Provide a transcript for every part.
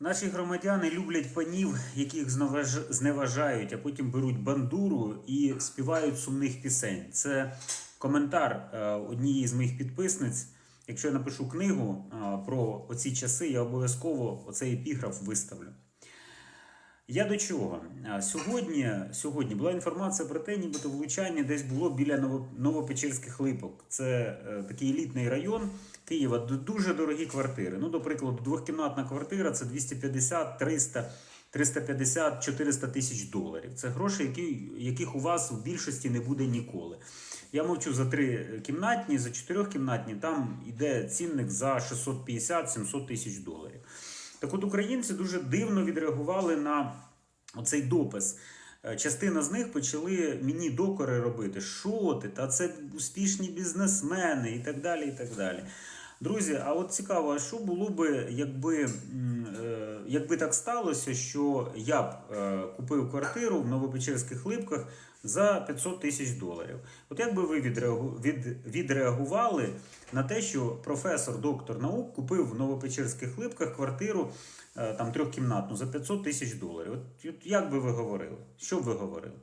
Наші громадяни люблять панів, яких зневаж- зневажають, а потім беруть бандуру і співають сумних пісень. Це коментар е, однієї з моїх підписниць. Якщо я напишу книгу е, про оці часи, я обов'язково оцей епіграф виставлю. Я до чого? Сьогодні, сьогодні була інформація про те, нібито влучання десь було біля Ново- Новопечерських липок. Це е, такий елітний район Києва, дуже дорогі квартири. Ну, до прикладу, двохкімнатна квартира це 250, 300, 350, 400 тисяч доларів. Це гроші, які, яких у вас в більшості не буде ніколи. Я мовчу за три кімнатні, за чотирьохкімнатні, там йде цінник за 650-700 тисяч доларів. Так от українці дуже дивно відреагували на цей допис. Е, Частина з них почали мені докори робити. Що ти? Та це успішні бізнесмени і так далі. і так далі. Друзі, а от цікаво, а що було би, якби, е, якби так сталося, що я б е, купив квартиру в Новопечерських липках за 500 тисяч доларів? От як би ви відреагували на те, що професор, доктор наук купив в Новопечерських липках квартиру е, там трьохкімнатну за 500 тисяч доларів? От як би ви говорили? Що б ви говорили?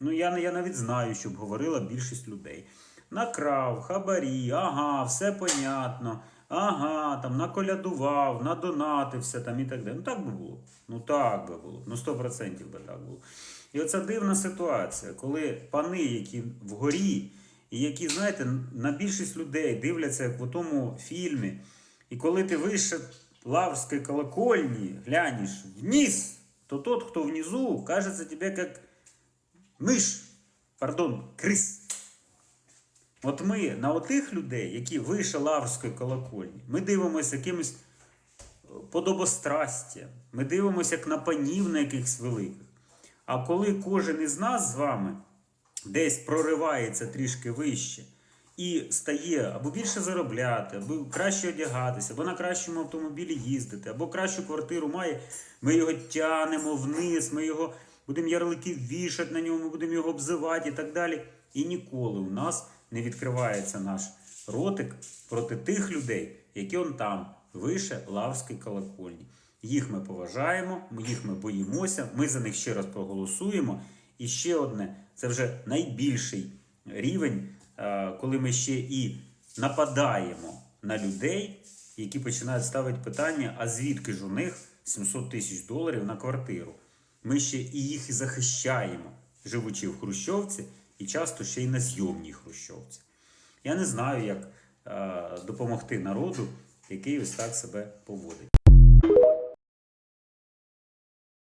Ну, я, я навіть знаю, що б говорила більшість людей. Накрав, хабарі, ага, все понятно, ага, там наколядував, надонатився там і так далі. Ну так би було. Ну так би було. Ну 100% би так було. І оця дивна ситуація, коли пани, які вгорі, і які, знаєте, на більшість людей дивляться, як в тому фільмі, і коли ти вище лаврської колокольні глянеш вниз, то тот, хто внизу, кажеться тебе як миш, пардон, крис. От ми на отих людей, які вище Лаврської колокольні, ми дивимося якимось е, подобострастям, ми дивимося як на панів на якихось великих. А коли кожен із нас з вами десь проривається трішки вище і стає або більше заробляти, або краще одягатися, або на кращому автомобілі їздити, або кращу квартиру має, ми його тянемо вниз, ми його будемо ярлики вішати на ньому, ми будемо його обзивати і так далі. І ніколи у нас не відкривається наш ротик проти тих людей, які он там, вище Лавської колокольні. Їх ми поважаємо, їх ми боїмося, ми за них ще раз проголосуємо. І ще одне, це вже найбільший рівень, е, коли ми ще і нападаємо на людей, які починають ставити питання: а звідки ж у них 700 тисяч доларів на квартиру? Ми ще і їх захищаємо, живучи в Хрущовці, і часто ще й на зйомній Хрущовці. Я не знаю, як е, допомогти народу, який ось так себе поводить.